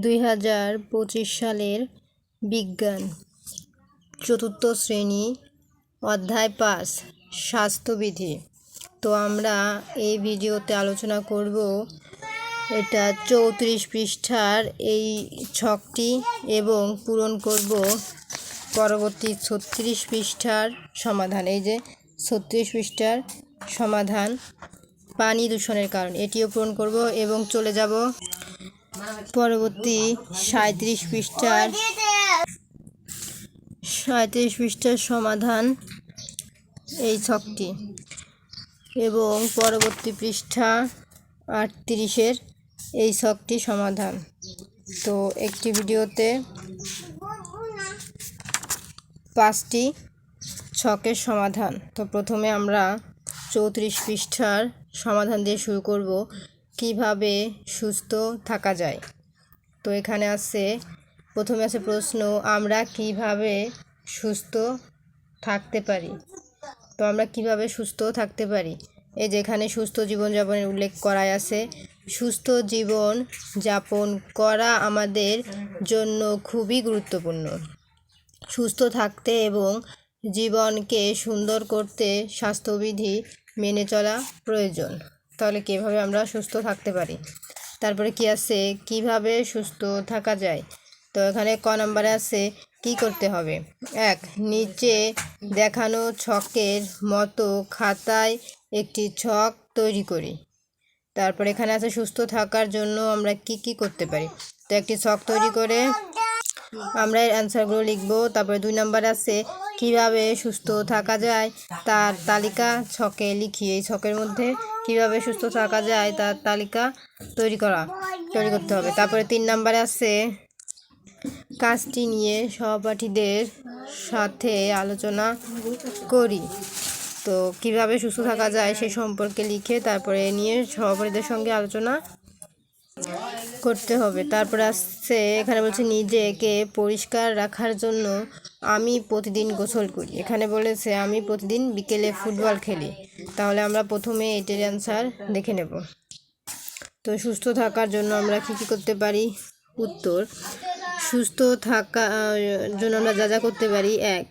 দুই হাজার পঁচিশ সালের বিজ্ঞান, চতুর্থ শ্রেণি, অধ্যায় পাঁচ, স্বাস্থ্যবিধি। তো আমরা এই ভিডিওতে আলোচনা করব এটা চৌত্রিশ পৃষ্ঠার এই ছকটি এবং পূরণ করব পরবর্তী ছত্রিশ পৃষ্ঠার সমাধান। এই যে ছত্রিশ পৃষ্ঠার সমাধান পানি দূষণের কারণ, এটিও পূরণ করব এবং চলে যাব পরবর্তী সাঁত্রিশ পৃষ্ঠার সাঁত্রিশ পৃষ্ঠার সমাধান এই ছকটি এবং পরবর্তী পৃষ্ঠা আটত্রিশের এই ছকটি সমাধান। তো একটি ভিডিওতে পাঁচটি ছকের সমাধান। তো প্রথমে আমরা চৌত্রিশ পৃষ্ঠার সমাধান দিয়ে শুরু করব। কীভাবে সুস্থ থাকা যায়? তো এখানে আছে প্রথমে আছে প্রশ্ন, আমরা কীভাবে সুস্থ থাকতে পারি? তো আমরা কীভাবে সুস্থ থাকতে পারি? এই যেখানে সুস্থ জীবনযাপনের উল্লেখ করাই আছে। সুস্থ জীবন যাপন করা আমাদের জন্য খুবই গুরুত্বপূর্ণ। সুস্থ থাকতে এবং জীবনকে সুন্দর করতে স্বাস্থ্যবিধি মেনে চলা প্রয়োজন। তাহলে কীভাবে আমরা সুস্থ থাকতে পারি? তারপরে কি আছে? কীভাবে সুস্থ থাকা যায়? তো এখানে ক নম্বরে আছে, কি করতে হবে? এক, নিচে দেখানো ছকের মতো খাতায় একটি ছক তৈরি করি। তারপর এখানে আছে, সুস্থ থাকার জন্য আমরা কি কি করতে পারি? তো একটি ছক তৈরি করে আমরা এর অ্যান্সারগুলো লিখব। তারপরে দুই নম্বর আছে, কীভাবে সুস্থ থাকা যায়? তার তালিকা ছকে লিখি। এই ছকের মধ্যে কীভাবে সুস্থ থাকা যায় তার তালিকা তৈরি করা, তৈরি করতে হবে। তারপরে তিন নম্বরে আছে কাজটি নিয়ে সহপাঠীদের সাথে আলোচনা করি। তো কীভাবে সুস্থ থাকা যায় সে সম্পর্কে লিখে তারপরে নিয়ে সহপাঠীদের সঙ্গে আলোচনা করতে হবে। তারপর আসছে, এখানে বলছে, নিজেকে পরিষ্কার রাখার জন্য আমি প্রতিদিন গোসল করি। এখানে বলেছে, আমি প্রতিদিন বিকেলে ফুটবল খেলি। তাহলে আমরা প্রথমে এটির অ্যান্সার দেখে নেব। তো সুস্থ থাকার জন্য আমরা কী কী করতে পারি? উত্তর, সুস্থ থাকা জন্য আমরা যা যা করতে পারি, এক,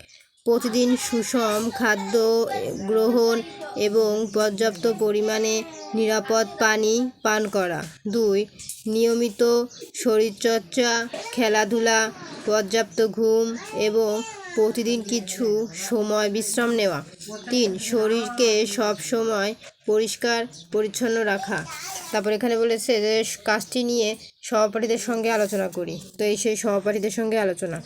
প্রতিদিন সুষম খাদ্য গ্রহণ এবং পর্যাপ্ত পরিমাণে নিরাপদ পানি পান করা। দুই, নিয়মিত শরীরচর্চা, খেলাধুলা, পর্যাপ্ত ঘুম এবং প্রতিদিন কিছু সময় বিশ্রাম নেওয়া। তিন, শরীরকে সব সময় পরিষ্কার, পরিচ্ছন্ন রাখা। তারপর এখানে বলেছে যে, কাজটি নিয়ে সহপাঠীদের সঙ্গে আলোচনা করি। তো এই সেই সহপাঠীদের সঙ্গে আলোচনা।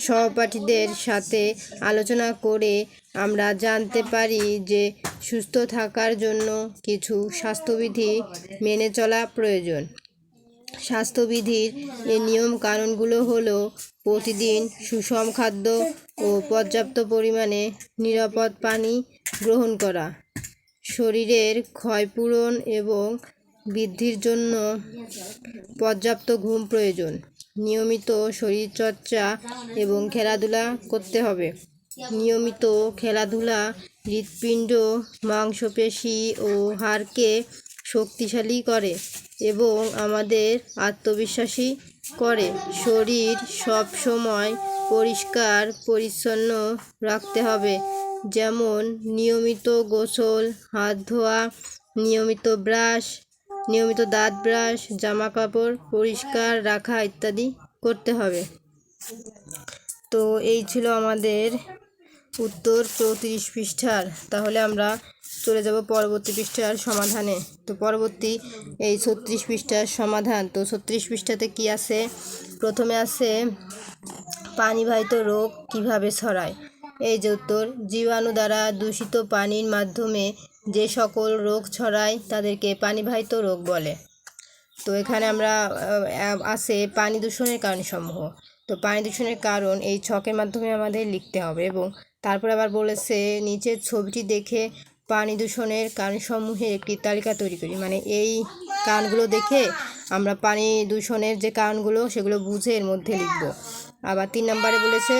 সহপাঠীদের সাথে আলোচনা করে আমরা জানতে পারি যে, সুস্থ থাকার জন্য কিছু স্বাস্থ্যবিধি মেনে চলা প্রয়োজন। স্বাস্থ্যবিধির নিয়ম কানুনগুলো হলো প্রতিদিন সুষম খাদ্য ও পর্যাপ্ত পরিমাণে নিরাপদ পানি গ্রহণ করা, শরীরের ক্ষয়পূরণ এবং বৃদ্ধির জন্য পর্যাপ্ত ঘুম প্রয়োজন, নিয়মিত শরীরচর্চা এবং খেলাধুলা করতে হবে, নিয়মিত খেলাধুলা, হৃৎপিণ্ড, মাংসপেশি ও হাড়কে শক্তিশালী করে এবং আমাদের আত্মবিশ্বাসী করে। শরীর সব সময় পরিষ্কার, পরিচ্ছন্ন রাখতে হবে। যেমন নিয়মিত গোসল, হাত ধোয়া, নিয়মিত ব্রাশ, নিয়মিত দাঁত ব্রাশ জামা কাপড় পরিষ্কার রাখা ইত্যাদি করতে হবে। তো এই ছিল আমাদের উত্তর চৌত্রিশ পৃষ্ঠার। তাহলে আমরা চলে যাব পরবর্তী পৃষ্ঠার সমাধানে। তো পরবর্তী এই ছত্রিশ পৃষ্ঠার সমাধান। তো ছত্রিশ পৃষ্ঠাতে কি আছে? প্রথমে আছে, পানিবাহিত রোগ কীভাবে ছড়ায়? এই যে উত্তর, জীবাণু দ্বারা দূষিত পানির মাধ্যমে যে সকল রোগ ছড়ায়, তাদেরকে পানিবাহিত রোগ বলে। তো এখানে আমরা আছে পানি দূষণের কারণসমূহ। তো পানি দূষণের কারণ এই ছকের মাধ্যমে আমাদের লিখতে হবে এবং তারপর আবার বলেছে, নিচের ছবিটি দেখে পানি দূষণের কারণসমূহের একটি তালিকা তৈরি করি। মানে এই কারণগুলো দেখে আমরা পানি দূষণের যে কারণগুলো সেগুলো বুঝে এর মধ্যে লিখব। আবার তিন নম্বরে বলেছে,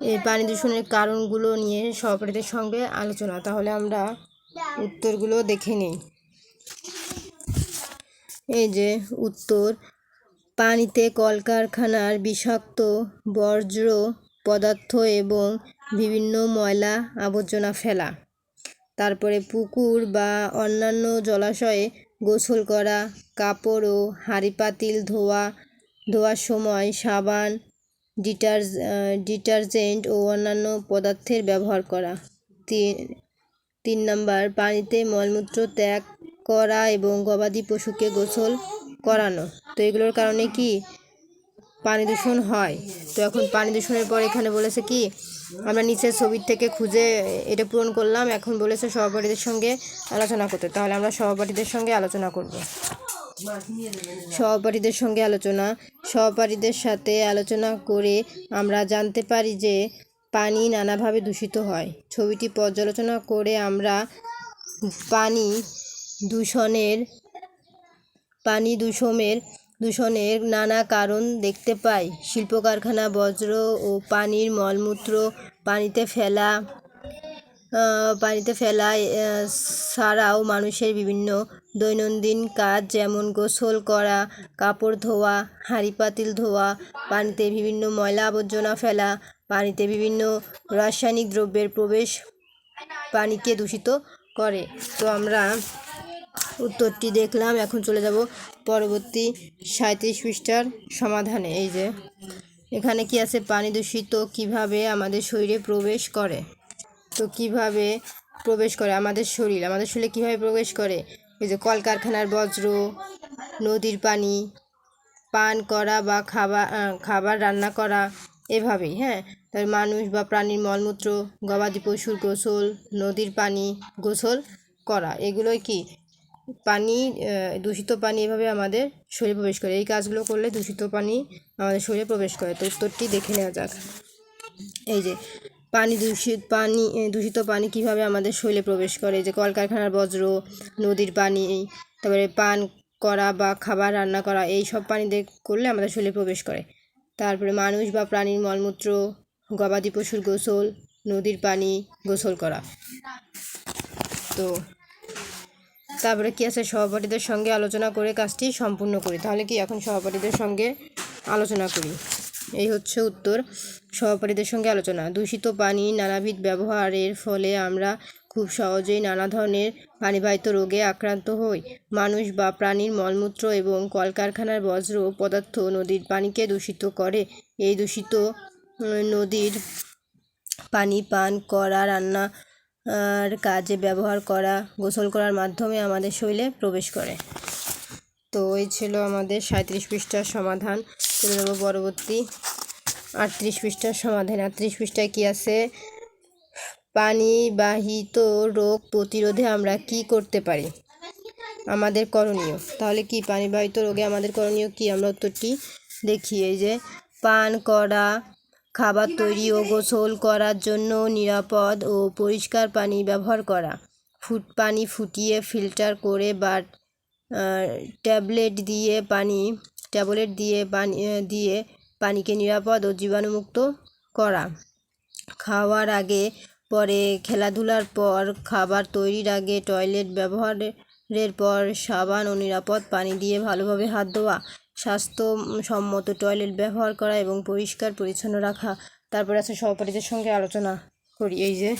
এই পানি দূষণের কারণগুলো নিয়ে সহপাঠীদের সঙ্গে আলোচনা। তাহলে আমরা উত্তরগুলো দেখে নিই। এই যে উত্তর, পানিতে কলকারখানার বিষাক্ত বর্জ্য পদার্থ এবং বিভিন্ন ময়লা আবর্জনা ফেলা। তারপরে পুকুর বা অন্যান্য জলাশয়ে গোসল করা, কাপড় ও হাঁড়ি পাতিল ধোয়া, ধোয়ার সময় সাবান ডিটার ডিটারজেন্ট ও অন্যান্য পদার্থের ব্যবহার করা। তিন তিন নম্বর, পানিতে মলমূত্র ত্যাগ করা এবং গবাদি পশুকে গোসল করানো। তো এগুলোর কারণে কি পানি দূষণ হয়? তো এখন পানি দূষণের পর এখানে বলেছে কি আমরা নিচের ছবির থেকে খুঁজে এটা পূরণ করলাম। এখন বলেছে সহপাঠীদের সঙ্গে আলোচনা করতে। তাহলে আমরা সহপাঠীদের সঙ্গে আলোচনা করব। সহপাঠীদের সঙ্গে আলোচনা। সহপাঠীদের সাথে আলোচনা করে আমরা জানতে পারি যে পানি নানাভাবে দূষিত হয়। ছবিটি পর্যালোচনা করে আমরা পানি দূষণের পানি দূষণের দূষণের নানা কারণ দেখতে পাই। শিল্প কারখানা বজ্র ও পানির মলমূত্র, পানিতে ফেলা পানিতে ফেলা ছাড়াও মানুষের বিভিন্ন দৈনন্দিন কাজ যেমন গোসল করা, কাপড় ধোয়া হাঁড়ি পাতিল ধোয়া, পানিতে বিভিন্ন ময়লা আবর্জনা ফেলা, পানিতে বিভিন্ন রাসায়নিক দ্রব্যের প্রবেশ পানিকে দূষিত করে। তো আমরা উত্তরটি দেখলাম, এখন চলে যাব পরবর্তী সাঁত্রিশ পৃষ্ঠার সমাধানে। এই যে, এখানে কি আছে? পানি দূষিত কীভাবে আমাদের শরীরে প্রবেশ করে? তো কীভাবে প্রবেশ করে আমাদের শরীর? আমাদের শরীরে কীভাবে প্রবেশ করে? এই যে, কলকারখানার বজ্র নদীর পানি, পান করা বা খাবার খাবার রান্না করা, এভাবেই হ্যাঁ? তার মানুষ বা প্রাণীর মলমূত্র, গবাদি পশুর গোসল, নদীর পানি গোসল করা, এগুলোই কি? পানি দূষিত পানি এভাবে আমাদের শরীরে প্রবেশ করে। এই কাজগুলো করলে দূষিত পানি আমাদের শরীরে প্রবেশ করে। তো উত্তরটি দেখে নেওয়া যাক। এই যে, পানি দূষিত পানি দূষিত পানি কীভাবে আমাদের শরীরে প্রবেশ করে? যে, কলকারখানার বজ্র নদীর পানি, তারপরে পান করা বা খাবার রান্না করা, এই সব পানি করলে আমাদের শরীরে প্রবেশ করে। তারপরে মানুষ বা প্রাণীর মলমূত্র, গবাদি পশুর গোসল, নদীর পানি গোসল করা। তো তারপরে কি আছে? সহপাঠীদের সঙ্গে আলোচনা করে কাজটি সম্পূর্ণ করি। তাহলে কি এখন সহপাঠীদের সঙ্গে আলোচনা করি? এই হচ্ছে উত্তর। সহপাঠীদের সঙ্গে আলোচনা। দূষিত পানি, নানাবিধ ব্যবহারের ফলে আমরা খুব সহজেই নানা ধরনের পানিবাহিত রোগে আক্রান্ত হই। মানুষ বা প্রাণীর মলমূত্র এবং কলকারখানার বজ্র পদার্থ নদীর পানিকে দূষিত করে। এই দূষিত নদীর পানি পান করা রান্না আর কাজে ব্যবহার করা, গোসল করার মাধ্যমে আমাদের শরীরে প্রবেশ করে। তো এই ছিল আমাদের সাঁত্রিশ পৃষ্ঠার সমাধান। চলে যাব পরবর্তী আটত্রিশ পৃষ্ঠার সমাধান। আটত্রিশ পৃষ্ঠায় কী আছে? পানিবাহিত রোগ প্রতিরোধে আমরা কি করতে পারি? আমাদের করণীয়। তাহলে কি, পানিবাহিত রোগে আমাদের করণীয় কি? আমরা উত্তরটি দেখি। এই যে, পান করা খাবার তৈরি ও গোসল করার জন্য নিরাপদ ও পরিষ্কার পানি ব্যবহার করা। ফুট, পানি ফুটিয়ে ফিল্টার করে বা ট্যাবলেট দিয়ে পানি, ট্যাবলেট দিয়ে পানি দিয়ে পানিকে নিরাপদ ও জীবাণুমুক্ত করা। খাওয়ার আগে, পরে খেলাধুলার পর, খাবার তৈরির আগে টয়লেট ব্যবহারের পর সাবান ও নিরাপদ পানি দিয়ে ভালোভাবে হাত ধোয়া। স্বাস্থ্যসম্মত টয়লেট ব্যবহার করা এবং পরিষ্কার, পরিচ্ছন্ন রাখা। তারপর আছে সহপাঠীদের সঙ্গে আলোচনা করি। এই যে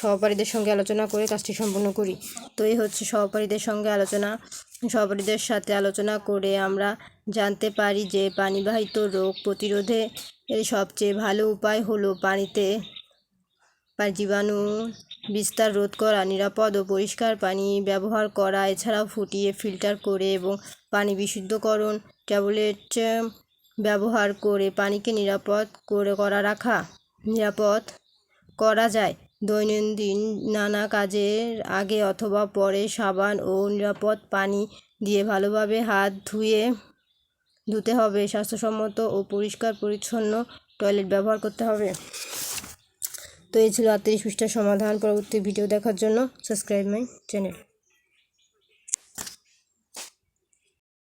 সহপাঠীদের সঙ্গে আলোচনা করে কাজটি সম্পূর্ণ করি। তো এই হচ্ছে সহপাঠীদের সঙ্গে আলোচনা। সহপাঠীদের সাথে আলোচনা করে আমরা জানতে পারি যে পানিবাহিত রোগ প্রতিরোধে এর সবচেয়ে ভালো উপায় হলো পানিতে জীবাণু বিস্তার রোধ করা, নিরাপদ ও পরিষ্কার পানি ব্যবহার করা, এছাড়াও ফুটিয়ে ফিল্টার করে এবং পানি বিশুদ্ধকরণ ট্যাবলেট ব্যবহার করে পানিকে নিরাপদ করে করা রাখা, নিরাপদ করা যায়। দৈনন্দিন নানা কাজের আগে অথবা পরে সাবান ও নিরাপদ পানি দিয়ে ভালোভাবে হাত ধুয়ে ধুতে হবে। স্বাস্থ্যসম্মত ও পরিষ্কার পরিচ্ছন্ন টয়লেট ব্যবহার করতে হবে। তো এই ছিল আটত্রিশ পৃষ্ঠার সমাধান পরবর্তী ভিডিও দেখার জন্য। Subscribe my channel.